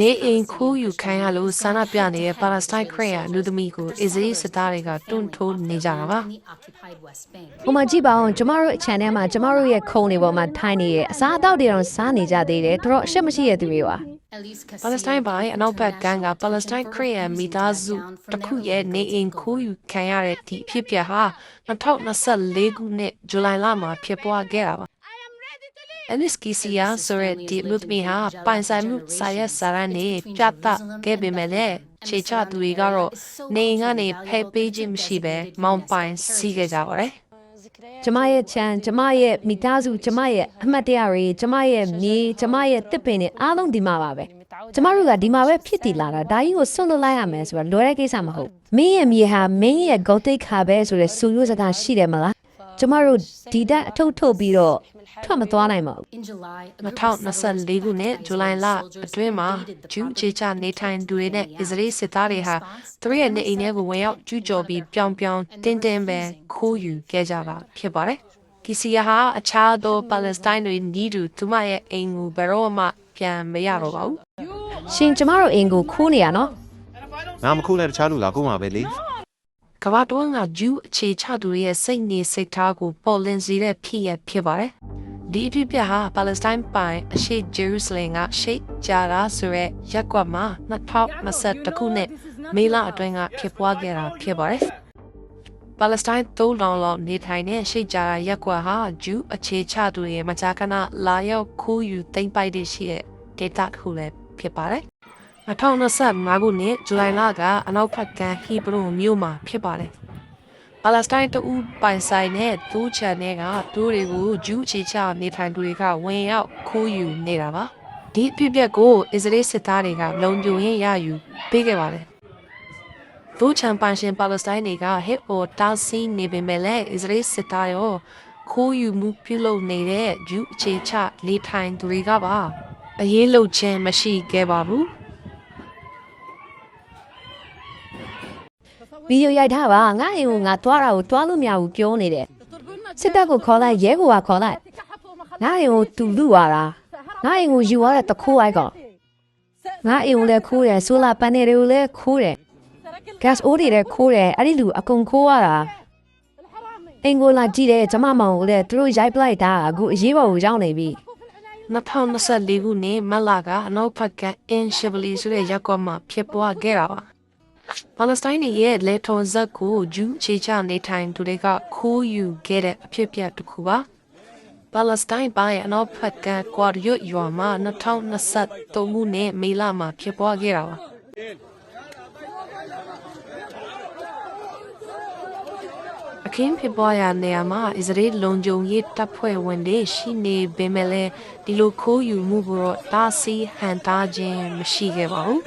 နေအိမ်ခိုးယူခံရလို့ဆန္ဒပြနေတဲ့ပါလက်စတိုင်းခရစ်ယာန်အလူသမီးကိုအစ္စရေးစစ်သားတွေကတွန်းထိုးနေကြတာပါဟိုမှာကြည့်ပါအောင်ကျမတို့အချန်ထဲမှာကျမတို့ရဲ့ခုံတွေပေါ်မှာထိုင်နေရဲ့အစားအသောက်တွေတော့စားနေကြသေးတယ်သူတို့အရှက်မရှိတဲ့သူတွေပါပါလက်စတိုင်းပိုင်းအနောက်ဘက်ကမ်းကပါလက်စတိုင်းခရစ်ယာန်မိသားစုတစ်ခုရဲ့နေအိမ်ခိုးယူခံရတဲ့ဒီအဖြစ်အပျက်ဟာ2024ခုနှစ်ဇူလိုင်လမှာဖြစ်ပွားခဲ့တာပါ အနစ်ကီစီယာဆိုရက်ဒီလူသမီးဟာပိုင်ဆိုင်မှုစာရက်စာရန်နေပြသခဲ့ပေမဲ့လည်းခြေချသူတွေကတော့နေအိမ်ကနေဖယ်ပေးခြင်းမရှိဘဲမောင်ပိုင်စီးခဲ့ကြပါတယ်ကျမရဲ့ချန်ကျမရဲ့မိသားစုကျမရဲ့အမှတ်တရတွေကျမရဲ့မြေကျမရဲ့တစ်ပင်တွေအားလုံးဒီမှာပါပဲကျမတို့ကဒီမှာပဲဖြစ်တည်လာတာဒါကြီးကိုဆွတ်လွတ်လိုက်ရမယ်ဆိုတာလွယ်တဲ့ကိစ္စမဟုတ်မင်းရဲ့မြေဟာမင်းရဲ့ဂုတ်တိတ်ခါပဲဆိုတဲ့စူရိုးစကားရှိတယ်မလား ကျမတို့ဒီတက်အထုပ်ထုတ်ပြီးတော့ထွက်မသွားနိုင်ပါဘူး2024ခုနှစ်ဇူလိုင်လအတွင်းမှာဂျူးခြေချနေထိုင်သူတွေနဲ့အစ္စရေးစစ်သားတွေဟာသူတို့ရဲ့နေအိမ်ထဲကိုဝင်ရောက်ကျူးကျော်ပြီးပြောင်ပြောင်တင်းတင်းပဲခိုးယူခဲ့ကြတာဖြစ်ပါတယ်။ကီစီယာဟာအခြားသောပါလက်စတိုင်းတွေနီးတူသူမရဲ့အိမ်ကိုဘယ်တော့မှပြန်မရတော့ပါဘူးရှင်ကျမတို့အိမ်ကိုခိုးနေရနော်ငါမခုလဲတခြားလူလာခုမှာပဲလေ။ ကမ္ဘာတွင်းကဂျူးအခြေချသူတွေရဲ့စိတ်နေစိတ်ထားကိုပေါ်လင်းစေတဲ့ဖြစ်ရဖြစ်ပါတယ်။ဒီအဖြစ်အပျက်ဟာပါလက်စတိုင်းပိုင်အရှိဂျေရုဆလင်ကရှေ့ကြတာဆိုရက်ရက်ကွက်မှာ2021ခုနှစ်မေလအတွင်းကဖြစ်ပွားခဲ့တာဖြစ်ပါတယ်။ပါလက်စတိုင်းသုံးလောင်လောက်နေထိုင်တဲ့ရှေ့ကြတာရက်ကွက်ဟာဂျူးအခြေချသူတွေရဲ့မကြာခဏလာရောက်ခိုးယူသိမ်းပိုက်တဲ့ရှိတဲ့ဒေတာတစ်ခုလည်းဖြစ်ပါတယ်။ 2025ခုနှစ်ဇူလိုင်လကအနောက်ဘက်ကဟီဘရုမြို့မှာဖြစ်ပါတယ်။ပါလက်စတိုင်းတူပိုင်ဆိုင်တဲ့သူ့ချန်တဲ့ကသူတွေကိုဂျူးချေချနေထိုင်သူတွေကဝင်ရောက်ခိုးယူနေတာပါဒီအဖြစ်အပျက်ကိုအစ္စရေးစစ်သားတွေကလုံခြုံရေးရယူပေးခဲ့ပါတယ်သူ့ချန်ပိုင်ရှင်ပါလက်စတိုင်းတွေကဟစ်ပေါ်တားဆီးနေပေမဲ့လည်းအစ္စရေးစစ်သားရောခိုးယူမှုပြုလုပ်နေတဲ့ဂျူးချေချနေထိုင်သူတွေကပါအရေးလုံခြင်းမရှိခဲ့ပါဘူး ဗီဒီယိုရိုက်ထားပါငါအိမ်ကိုငါသွားတာကိုသွားလို့မရဘူးပြောနေတယ်စစ်တပ်ကိုခေါ်လိုက်ရဲကိုကခေါ်လိုက်ငါအိမ်ကိုတူလူရတာငါအိမ်ကိုယူရတဲ့တခိုးအိုက်ကောင်ငါအိမ်ကိုလည်းခိုးတယ်ဆိုလာပန်နယ်တွေကိုလည်းခိုးတယ် gas အိုးတွေလည်းခိုးတယ်အဲ့ဒီလူအကုန်ခိုးရတာအင်ကိုလာကြည့်တယ်ကျမမောင်ကိုလည်းသူတို့ရိုက်ပလိုက်တာအခုအရေးပေါ်ကိုရောက်နေပြီ2024ခုနှစ်မတ်လကအနောက်ဘက်ကအင်ရှဗလီဆိုတဲ့ရပ်ကွက်မှာဖြစ်ပွားခဲ့တာပါ။ ပါလက်စတိုင်းတွေရဲ့လက်ထုံဇက်ကိုဂျူးခြေချနေထိုင်သူတွေကခိုးယူခဲ့တဲ့အဖြစ်အပျက်တစ်ခုပါ။ပါလက်စတိုင်းပိုင်းအနောက်ဘက်ကကွာရွတ်ရွာမှာ2023ခုနှစ်မေလမှာဖြစ်ပွားခဲ့တာပါ။အခင်းဖြစ်ပွားရာနေရာမှာအစ္စရေးလုံခြုံရေးတပ်ဖွဲ့ဝင်တွေရှိနေပေမဲ့လည်းဒီလိုခိုးယူမှုကိုတော့တားဆီးဟန်တားခြင်းမရှိခဲ့ပါဘူး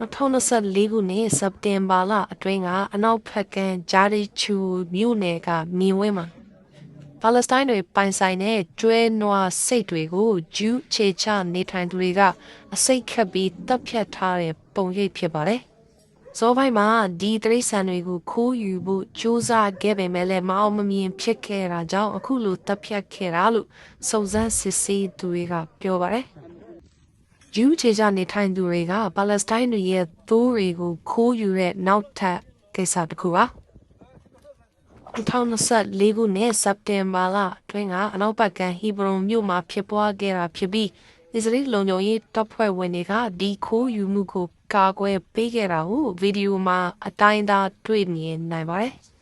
2024ခုနှစ်စက်တင်ဘာလအတွင်းကအနောက်ဘက်ကမ်းဂျာဒီချူမြို့နယ်ကမြင်ဝဲမှာပါလက်စတိုင်းတွေပိုင်ဆိုင်တဲ့ကျွဲနွားစိတ်တွေကိုဂျူးခြေချနေထိုင်သူတွေကအစိတ်ခတ်ပြီးတပ်ဖြတ်ထားတဲ့ပုံရိပ်ဖြစ်ပါတယ်။စောပိုင်းမှာဒီတရိษံတွေကိုခိုးယူဖို့ကြိုးစားခဲ့ပေမဲ့လည်းမအောင်မမြင်ဖြစ်ခဲ့တာကြောင့်အခုလိုတပ်ဖြတ်ခဲ့တာလို့စုံစမ်းစစ်ဆေးသူတွေကပြောပါတယ်။ ယူချေကြနေထိုင်သူတွေကပါလက်စတိုင်းတွေရဲ့သိုးတွေကိုခိုးယူတဲ့နောက်ထပ်ကိစ္စတစ်ခုပါ။2024ခုနှစ်စက်တင်ဘာလအတွင်းကအနောက်ဘက်ကဟီဘရုန်မြို့မှာဖြစ်ပွားခဲ့တာဖြစ်ပြီးအစ္စရေးလုံခြုံရေးတပ်ဖွဲ့ဝင်တွေကဒီခိုးယူမှုကိုကာကွယ်ပေးခဲ့တာကိုဗီဒီယိုမှာအတိုင်းအသားတွေ့မြင်နိုင်ပါတယ်။